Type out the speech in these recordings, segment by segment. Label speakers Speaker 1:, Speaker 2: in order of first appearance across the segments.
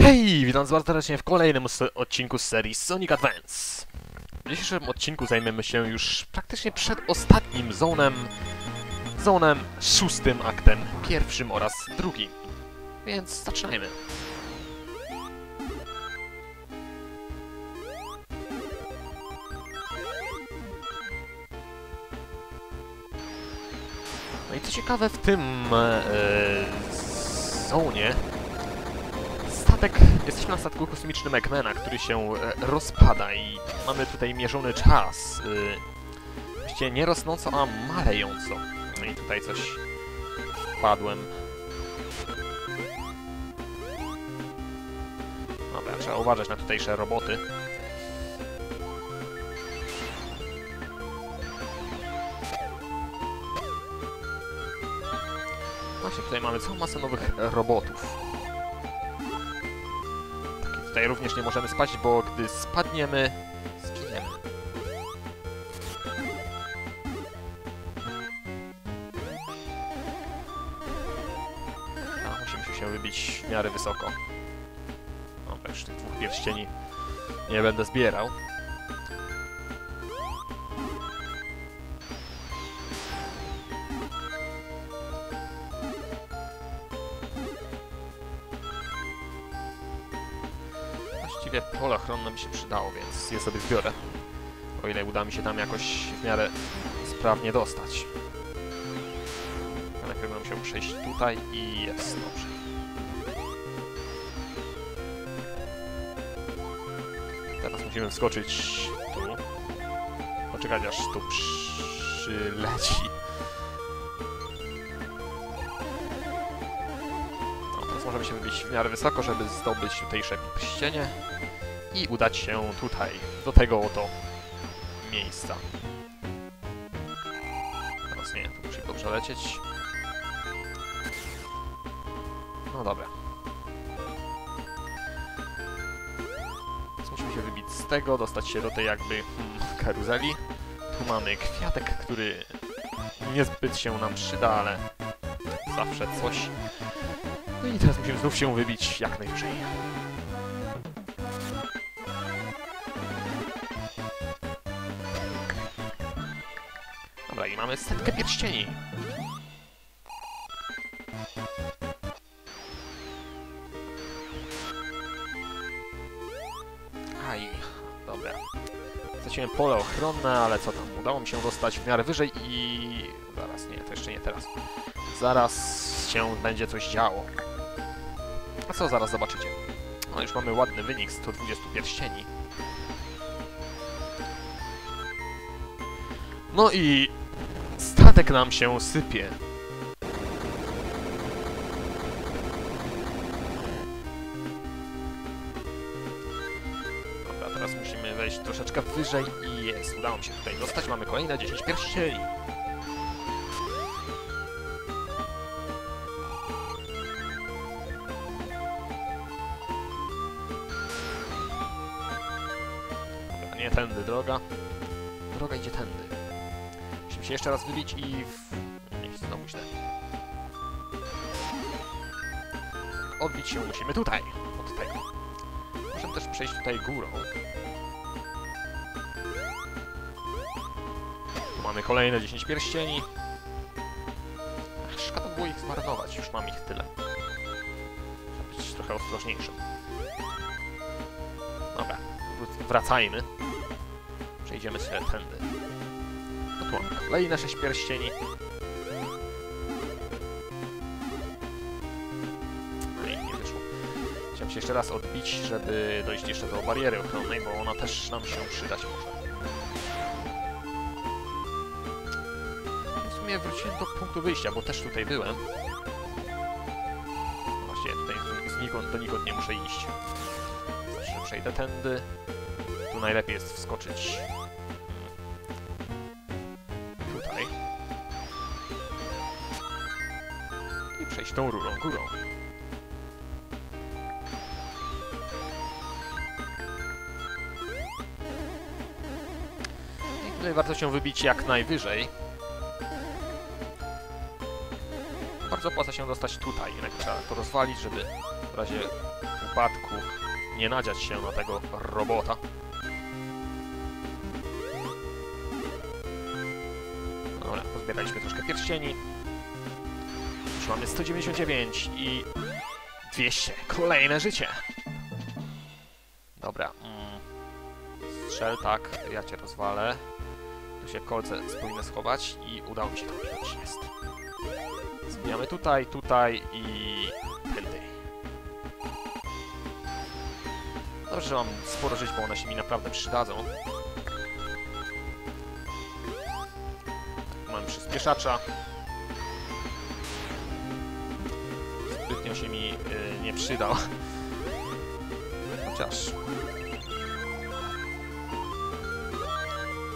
Speaker 1: Hej, witam bardzo serdecznie w kolejnym odcinku z serii Sonic Advance. W dzisiejszym odcinku zajmiemy się już praktycznie przedostatnim zonem, zonem szóstym aktem, pierwszym oraz drugim. Więc zaczynajmy. No i co ciekawe w tym e, zonie statek, jesteśmy na statku kosmicznym Eggmana, który się e, rozpada i mamy tutaj mierzony czas. E, właściwie nie rosnąco, a malejąco. No i tutaj coś wpadłem. Dobra, trzeba uważać na tutejsze roboty. Właśnie tutaj mamy całą masę nowych robotów. Tutaj również nie możemy spać, bo gdy spadniemy, zginiemy. A, musimy się wybić w miarę wysoko. Dobra, już tych dwóch pierścieni nie będę zbierał. Pole ochronne mi się przydało, więc je sobie zbiorę. O ile uda mi się tam jakoś w miarę sprawnie dostać. A najpierw będę musiał przejść tutaj i jest dobrze. Teraz musimy wskoczyć tu. Poczekać aż tu przyleci. No, teraz możemy się wybić w miarę wysoko, żeby zdobyć tutejsze pierścienie i udać się tutaj, do tego oto miejsca. Teraz nie, tu musi to przelecieć. No dobra. Teraz musimy się wybić z tego, dostać się do tej jakby hmm, karuzeli. Tu mamy kwiatek, który niezbyt się nam przyda, ale zawsze coś. No i teraz musimy znów się wybić jak najwyżej. I mamy setkę pierścieni. Aj, dobra. Straciłem pole ochronne, ale co tam, udało mi się dostać w miarę wyżej i... Zaraz, nie, to jeszcze nie teraz. Zaraz się będzie coś działo. A co zaraz zobaczycie? No już mamy ładny wynik, 120 pierścieni. No i statek nam się sypie. Dobra, teraz musimy wejść troszeczkę wyżej i jest. Udało mi się tutaj dostać. Mamy kolejne 10 pierścieni. Nie tędy droga. Droga idzie tędy. Się jeszcze raz wybić i... W... Nie, znowu źle. Odbić się musimy tutaj, od tego. Możemy też przejść tutaj górą. Tu mamy kolejne 10 pierścieni. Ach, szkoda było ich zmarnować, już mam ich tyle. Trzeba być trochę ostrożniejszym. Dobra, wracajmy. Przejdziemy sobie tędy. No tu mamy kolejne 6 pierścieni. No nie wyszło. Chciałem się jeszcze raz odbić, żeby dojść jeszcze do bariery ochronnej, bo ona też nam się przydać może. W sumie wróciłem do punktu wyjścia, bo też tutaj byłem. No Właśnie tutaj znikąd do nikąd nie muszę iść. Znaczy, przejdę tędy. Tu najlepiej jest wskoczyć Przejść tą rurą górą. I tutaj warto się wybić jak najwyżej. Bardzo opłaca się dostać tutaj, jednak trzeba to rozwalić, żeby w razie upadku nie nadziać się na tego robota. Dobra, pozbieraliśmy troszkę pierścieni. Już mamy 199 i 200. Kolejne życie. Dobra. Mm. Strzel, tak. Ja cię rozwalę. Tu się kolce powinny schować i udało mi się to ująć. Jest. Zbijamy tutaj, tutaj i tędy. Dobrze, że mam sporo żyć, bo one się mi naprawdę przydadzą. Tak, mamy przyspieszacza. Zbytnio się mi y, nie przydał. Chociaż...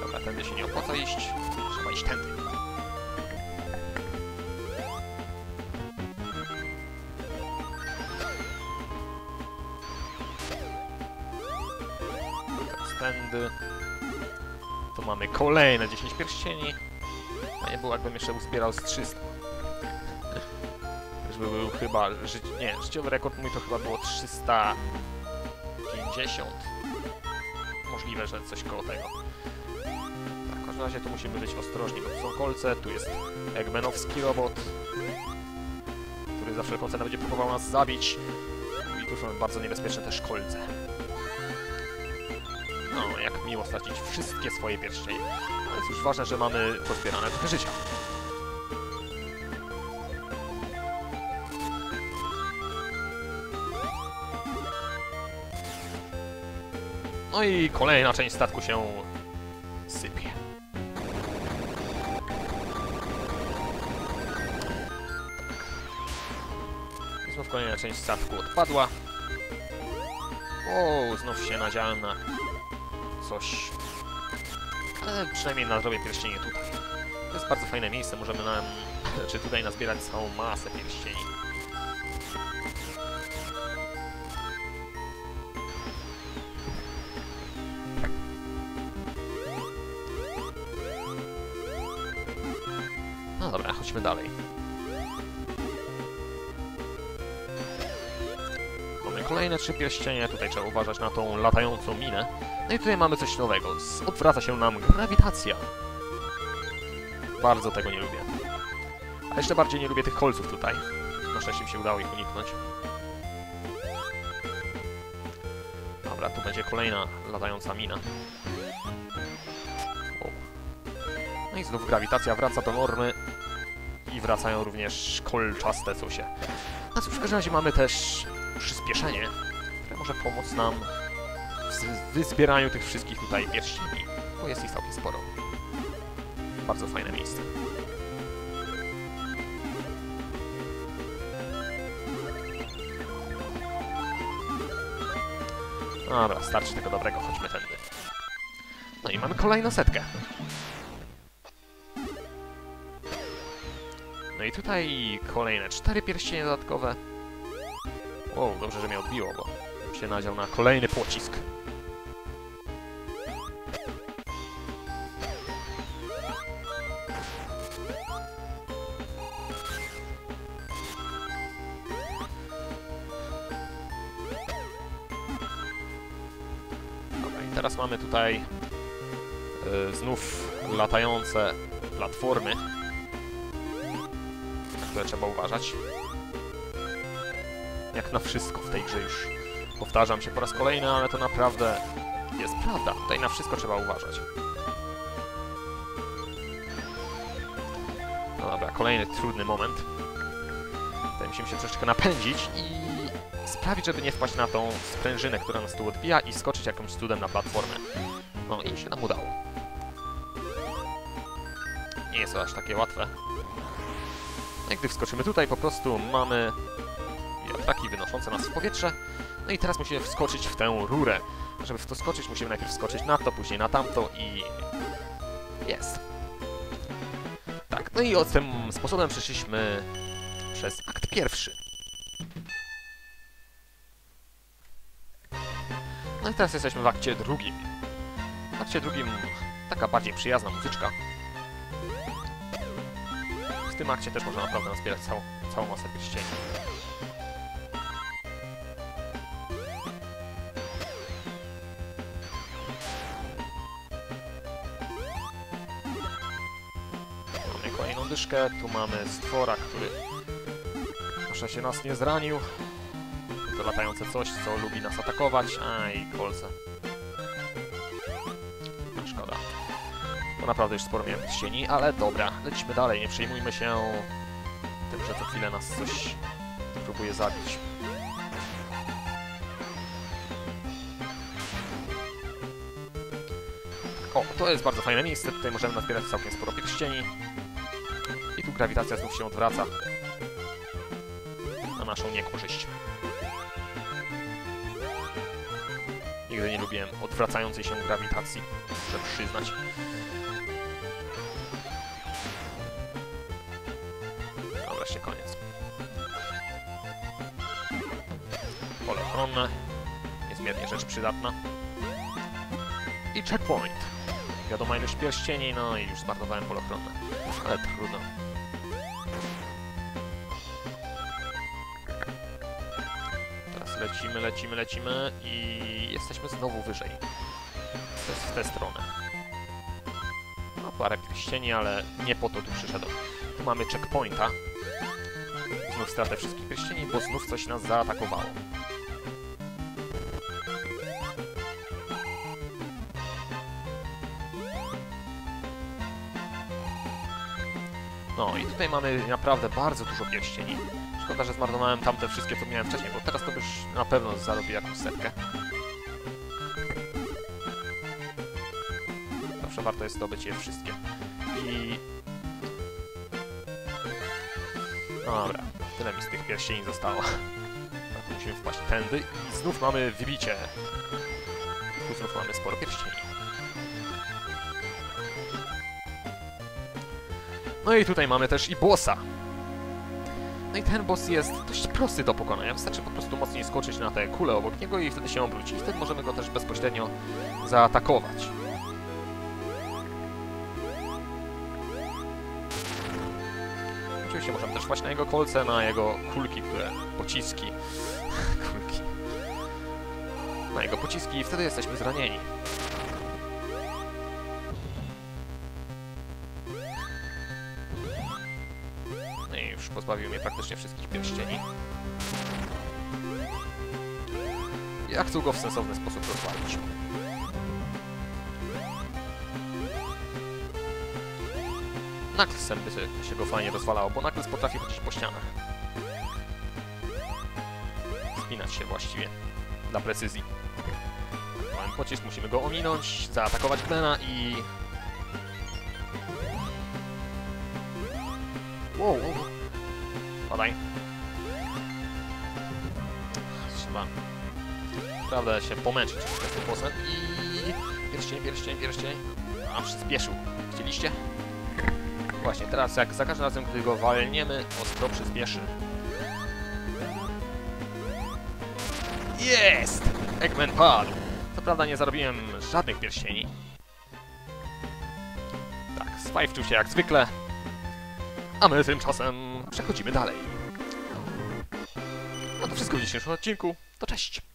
Speaker 1: Dobra, tędy się nie opłaca iść. Trzeba iść tędy. Tędy. Tu mamy kolejne 10 pierścieni. A nie było jakbym jeszcze uzbierał z 300. Był chyba... Ży... Nie, życiowy rekord mój to chyba było 350. Możliwe, że coś koło tego. Tak, w każdym razie tu musimy być ostrożni, bo tu są kolce, tu jest Eggmanowski robot, który za wszelką cenę będzie próbował nas zabić. I tu są bardzo niebezpieczne też kolce. No, jak miło stracić wszystkie swoje pierścienie. Ale jest już ważne, że mamy pozbierane trochę życia. No i kolejna część statku się sypie. Znów kolejna część statku odpadła. O, znów się nadziałem na coś. Ale przynajmniej nadrobię pierścienie tutaj. To jest bardzo fajne miejsce, możemy nam, czy tutaj nazbierać całą masę pierścieni. Chodźmy dalej. Mamy kolejne trzy pierścienie, tutaj trzeba uważać na tą latającą minę. No i tutaj mamy coś nowego. Odwraca się nam grawitacja. Bardzo tego nie lubię. A jeszcze bardziej nie lubię tych kolców tutaj. Na szczęście mi się udało ich uniknąć. Dobra, tu będzie kolejna latająca mina. No i znów grawitacja wraca do normy. I wracają również kolczaste cusie. A cóż, w każdym razie mamy też przyspieszenie, które może pomóc nam w wyzbieraniu tych wszystkich tutaj pierścieni, bo jest ich całkiem sporo. Bardzo fajne miejsce. Dobra, starczy tego dobrego, chodźmy tędy. No i mamy kolejną setkę. No i tutaj kolejne cztery pierścienie dodatkowe. Wow, dobrze, że mnie odbiło, bo się nadział na kolejny pocisk. Dobra, i teraz mamy tutaj y, znów latające platformy, trzeba uważać. Jak na wszystko w tej grze już powtarzam się po raz kolejny, ale to naprawdę jest prawda. Tutaj na wszystko trzeba uważać. No dobra, kolejny trudny moment. Tutaj musimy się troszeczkę napędzić i sprawić, żeby nie wpaść na tą sprężynę, która nas tu odbija i skoczyć jakimś cudem na platformę. No i się nam udało. Nie jest to aż takie łatwe. I gdy wskoczymy tutaj, po prostu mamy wiatraki wynoszące nas w powietrze. No i teraz musimy wskoczyć w tę rurę. Żeby w to skoczyć, musimy najpierw wskoczyć na to, później na tamto i... jest. Tak, no i od tym sposobem przeszliśmy przez akt pierwszy. No i teraz jesteśmy w akcie drugim. W akcie drugim taka bardziej przyjazna muzyczka. Tym akcie też można naprawdę nazbierać całą całą masę pierścieni. Mamy kolejną dyszkę, tu mamy stwora, który proszę się nas nie zranił. To latające coś, co lubi nas atakować. Aj, kolce. Bo naprawdę już sporo miałem ścieni, ale dobra, lecimy dalej, nie przejmujmy się tym, że co chwilę nas coś próbuje zabić. O, to jest bardzo fajne miejsce, tutaj możemy nazbierać całkiem sporo pierścieni. I tu grawitacja znów się odwraca na naszą niekorzyść. Nigdy nie lubiłem odwracającej się grawitacji, muszę przyznać. Pole ochronne. Niezmiernie rzecz przydatna. I checkpoint. Wiadoma ilość pierścieni, no i już zmarnowałem pole ochronne. Ale trudno. Teraz lecimy, lecimy, lecimy i jesteśmy znowu wyżej. To jest w tę stronę. No parę pierścieni, ale nie po to tu przyszedłem. Tu mamy checkpointa. Znów stratę wszystkich pierścieni, bo znów coś nas zaatakowało. No i tutaj mamy naprawdę bardzo dużo pierścieni. Szkoda, że zmarnowałem tamte wszystkie, co miałem wcześniej, bo teraz to już na pewno zarobię jakąś setkę. Zawsze warto jest zdobyć je wszystkie. I... No dobra, tyle mi z tych pierścieni zostało. Tak, musimy wpaść tędy i znów mamy wybicie. Tu znów mamy sporo pierścieni. No i tutaj mamy też i bossa. No i ten boss jest dość prosty do pokonania. Wystarczy po prostu mocniej skoczyć na te kule obok niego i wtedy się obróci. I wtedy możemy go też bezpośrednio zaatakować. Oczywiście możemy też wpaść na jego kolce, na jego kulki, które... pociski. kulki. Na jego pociski i wtedy jesteśmy zranieni. Pozbawił mnie praktycznie wszystkich pierścieni. Ja chcę go w sensowny sposób rozwalić. Naklsem by się- go fajnie rozwalało, bo Nakles potrafi chodzić po ścianach. Spinać się właściwie, dla precyzji. Mamy pocisk, musimy go ominąć, zaatakować Glena i... Wow, wow. Padaj. Trzeba naprawdę się pomęczyć z tym bossem i... Pierścień, pierścień, pierścień. A, przyspieszył. Chcieliście? Właśnie, teraz jak za każdym razem, gdy go walniemy, ostro przyspieszy. Jest! Eggman padł. Co prawda nie zarobiłem żadnych pierścieni. Tak, swajwczył się jak zwykle. A my tymczasem przechodzimy dalej. No to wszystko w dzisiejszym odcinku. To cześć!